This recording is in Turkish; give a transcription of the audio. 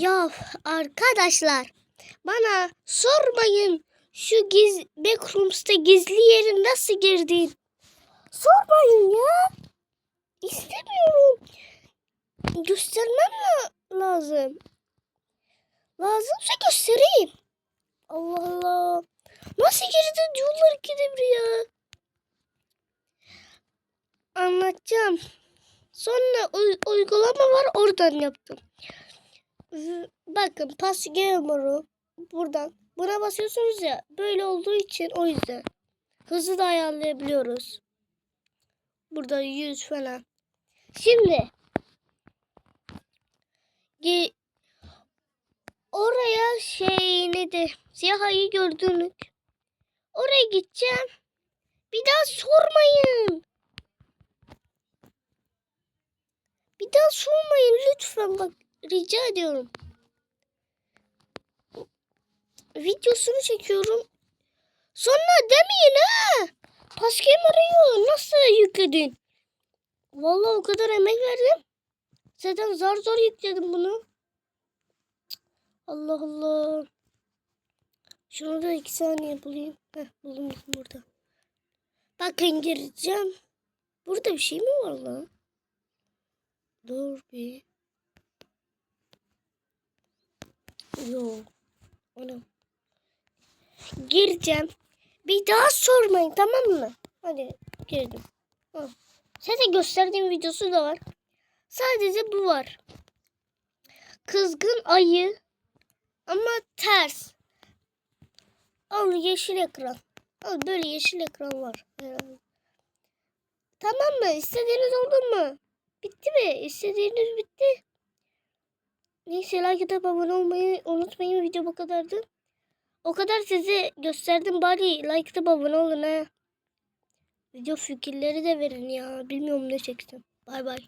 Ya arkadaşlar bana sormayın şu giz Backrooms'ta gizli yeri nasıl girdin? Sormayın ya. İstemiyorum. Göstermem la- lazım. Lazımsa göstereyim. Allah Allah. Nasıl girdin diyorlar ki de buraya. Anlatacağım. Sonra uy- uygulama var oradan yaptım. Bakın pas gamer'ı buradan. Buna basıyorsunuz ya böyle olduğu için o yüzden. Hızı da ayarlayabiliyoruz. Burada 100 falan. Şimdi ge- oraya şey nedir? Siyah ayı gördünüz. Oraya gideceğim. Bir daha sormayın. Bir daha sormayın lütfen bak rica ediyorum. Videosunu çekiyorum. Sonra demeyin ha. Paskem arıyor. Nasıl yükledin? Vallahi o kadar emek verdim. Zaten zar zor yükledim bunu. Allah Allah. Şunu da iki saniye bulayım. Heh, buldum burada. Bakın gireceğim. Burada bir şey mi var lan? Dur bir. Yok. Onu. Gireceğim. Bir daha sormayın tamam mı? Hadi girdim. Al. Zaten gösterdiğim videosu da var. Sadece bu var. Kızgın ayı ama ters. Al yeşil ekran. Al böyle yeşil ekran var. Tamam mı? İstediğiniz oldu mu? Bitti mi? İstediğiniz bitti. Neyse like atıp abone olmayı unutmayın. Video bu kadardı. O kadar size gösterdim bari like atıp abone olun ha. Video fikirleri de verin ya. Bilmiyorum ne çektim. Bay bay.